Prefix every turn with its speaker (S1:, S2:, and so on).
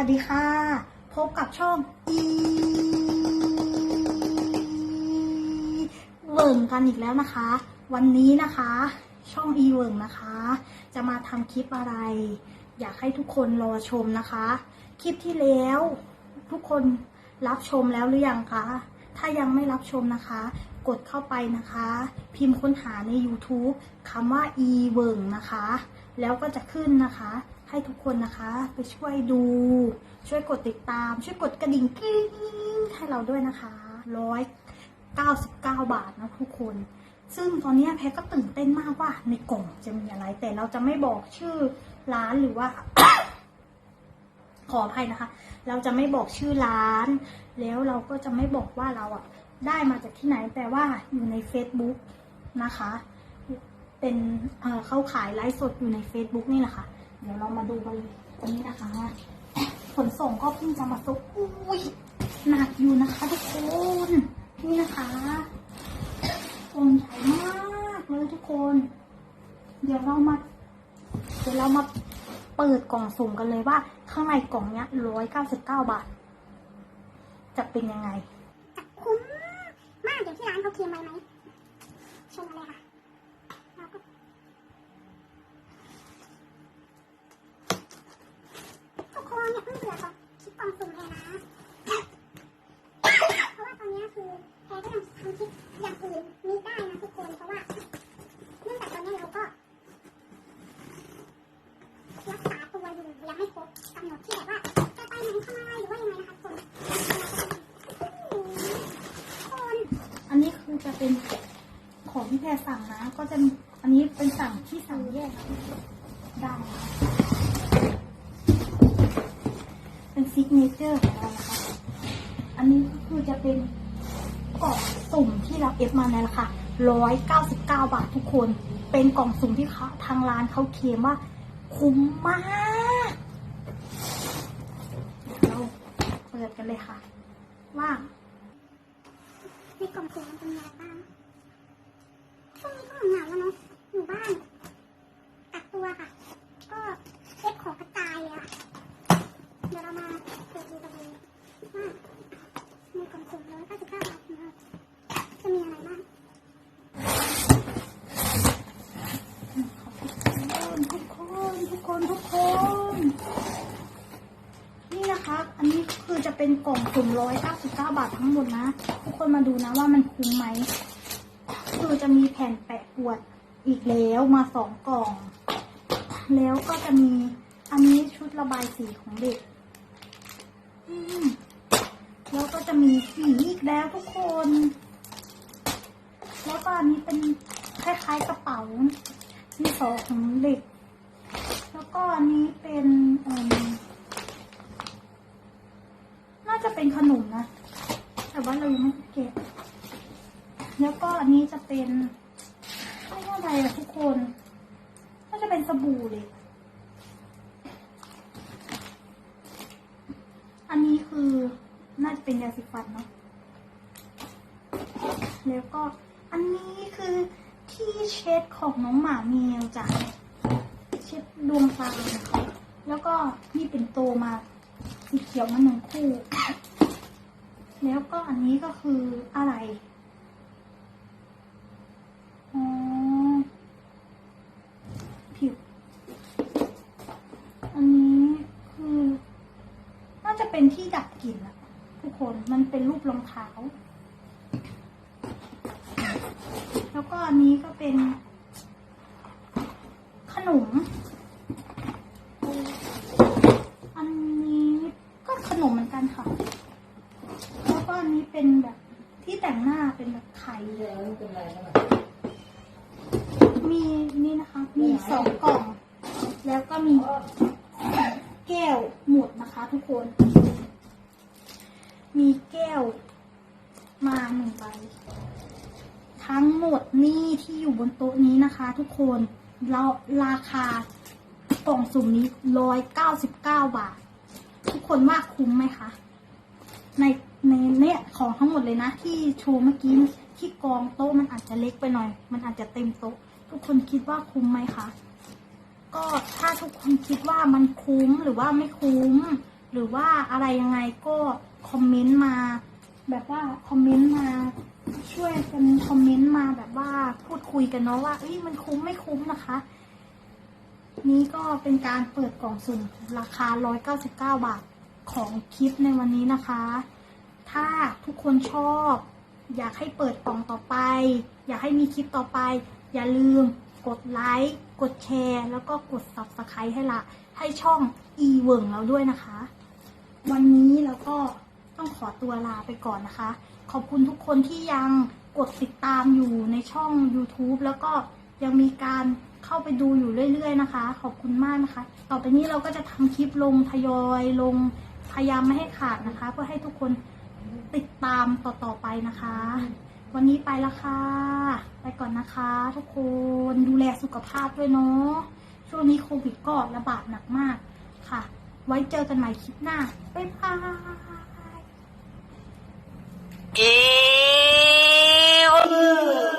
S1: วัสดีค่ะ พบกับช่องอีเวิร์งกันอีกแล้วนะคะ วันนี้นะคะ ช่องอีเวิร์งนะคะ จะมาทำคลิปอะไร อยากให้ทุกคนรอชมนะคะ คลิปที่แล้ว ทุกคนรับชมแล้วหรือยังคะ ถ้ายังไม่รับชมนะคะ กดเข้าไปนะคะ พิมพ์ค้นหาใน YouTube คำว่า e w o r g นะคะ แล้วก็จะขึ้นนะคะ ให้ทุกคนนะคะ ไปช่วยดู ช่วยกดติดตาม ช่วยกดกระดิ่งกริ๊งให้เราด้วยนะคะร้อยเก้าสิบเก้าบาทนะทุกคน ซึ่งตอนนี้แพทก็ตื่นเต้นมากว่า ในกล่องจะมีอะไร แต่เราจะไม่บอกชื่อร้านหรือว่า ขออภัยนะคะ เราจะไม่บอกชื่อร้าน แล้วเราก็จะไม่บอกว่าเราอะ ได้มาจากที่ไหนแต่ว่าอยู่ใน Facebook นะคะ เป็นเเขาขายไลฟ์สดอยู่ใน Facebook นี่แหละค่ะ เดี๋ยวเรามาดูกันวันนี้นะคะ ขนส่งก็เพิ่งจะมาส่งอุ้ยหนักอยู่นะคะทุกคนนี่นะคะกล่องใหญ่มากเลยทุกคน เดี๋ยวเรามา เดี๋ยวเรามาเปิดกล่องสุ่มกันเลยว่า ข้างในกล่องเนี้ยร้อยเก้าสิบเก้าบาท จะเป็นยังไง
S2: จะคุ้มมากอย่างที่ร้านเขาเคลมไว้ไหมชมมาเลยค่ะแล้วก็ทุกคนอย่าเพิ่งเบื่อกับคลิปกล่องสุ่มแพรนะ เพราะว่าตอนนี้คือแพรก็ยังทำคลิปอย่างอื่นมีได้นะทุกคน เพราะว่าเนื่องจากตอนนี้เราก็ รักษาตัวอยู่ยังไม่ครบกำหนดที่แบบว่าจะไปไหนทำอะไรหรือว่ายังไงนะคะทุกคนคน
S1: อันนี้คือจะ เป็นของที่แพรสั่งนะ ก็จะอันนี้เป็นสั่งที่สั่งแยกด้นะคะเป็นซิกเนเจอร์ของเรานะคะ อันนี้ก็คือจะเป็นกล่องสุ่มที่เราเอฟมาในราคา199 บาททุกคน เป็นกล่องสุ่มที่เขาทางร้านเขาเคลมว่า คุ้มมากเราเปิดกันเลยค่ะ ว่าง
S2: กล่องสุ่มมันจะมีอะไรบ้าง ช่วงนี้ก็เหงาแล้วเนาะอยู่บ้านกักตัวค่ะ ก็เช็คของกระจายเลยอะเดี๋ยวเรามาเปิดดูกันเลยว่าในกล่องสุ่มร้อยเก้าสิบเก้าบาทของเราจะมีอะไรบ้าง
S1: ทุกคนทุกคนทุกคน นี่นะคะ อันนี้คือจะ เป็นกล่องสุ่มร้อยเก้าสิบเก้าบาททั้งหมดนะ ทุกคนมาดูนะว่ามันคุ้มไหมคือจะมีแผ่นแปะขวดอีกแล้วมาสองกล่อง แล้วก็จะมีอันนี้ชุดระบายสีของเด็ก อืมแล้วก็จะมีสีอีกแล้วทุกคน แล้วก็อันนี้เป็นคล้ายๆกระเป๋าที่สองของเด็ก แล้วก็อันนี้เป็นเอิ่มน่าจะ เป็นขนมนะ แต่ว่าเรายังไม่เก็บ แล้วก็อันนี้จะเป็นไม่ว่าอะไรอะทุกคนน่าจะเป็นสบู่เลย อันนี้คือน่าจะเป็นยาสีฟันเนาะ แล้วก็อันนี้คือที่เช็ดของน้องหมาเมียวจ้ะเช็ดดวงตาแล้วก็นี่เป็นโตมาสีเขียวมาหนึ่งคู่ แล้วก็อันนี้ก็คืออะไรอ๋อผิวอันนี้คือ น่าจะเป็นที่ดับกลิ่นอะทุกคน มันเป็นรูปรองเท้า แล้วก็อันนี้ก็เป็นขนม อันนี้ก็ขนมเหมือนกันค่ะ แล้วก็อันนี้เป็นแบบที่แต่งหน้าเป็นแบบไข่ มีนี่นะคะ มีสองกล่อง แล้วก็มีแก้วหมดนะคะทุกคน มีแก้วมาหนึ่งใบ ทั้งหมดนี่ที่อยู่บนโต๊ะนี้นะคะ ทุกคนเราราคากล่องสุ่มนี้ร้อยเก้าสิบเก้าบาท ทุกคนว่าคุ้มไหมคะ ในในเนี่ยของทั้งหมดเลยนะ ที่โชว์เมื่อกี้ ที่กองโต๊ะมันอาจจะเล็กไปหน่อย มันอาจจะเต็มโต๊ะ ทุกคนคิดว่าคุ้มไหมคะ ก็ถ้าทุกคนคิดว่ามันคุ้มหรือว่าไม่คุ้ม หรือว่าอะไรยังไงก็คอมเมนต์มา แบบว่าคอมเมนต์มา ช่วยกันคอมเมนต์มาแบบว่าพูดคุยกันเนาะว่าเอ้ยมันคุ้มไม่คุ้มนะคะนี่ก็เป็นการเปิดกล่องสุ่มราคา 199 บาทของคลิปในวันนี้นะคะ ถ้าทุกคนชอบ อยากให้เปิดกล่องต่อไป อยากให้มีคลิปต่อไป อย่าลืมกดไลค์ กดแชร์ แล้วก็กด subscribe ให้ละให้ช่อง e w o r เราด้วยนะคะ วันนี้เราก็ต้องขอตัวลาไปก่อนนะคะ ขอบคุณทุกคนที่ยังกดติดตามอยู่ในช่อง YouTube แล้วก็ยังมีการเข้าไปดูอยู่เรื่อย ๆ นะคะ ขอบคุณมากนะคะ ต่อไปนี้เราก็จะทำคลิปลงทยอยลงพยายามไม่ให้ขาดนะคะ เพื่อให้ทุกคน ติดตามต่อๆไปนะคะ วันนี้ไปละค่ะ ไปก่อนนะคะ ทุกคนดูแลสุขภาพด้วยเนาะช่วงนี้โควิดก็ระบาดหนักมากค่ะ ไว้เจอกันใหม่คลิปหน้า บ๊ายบาย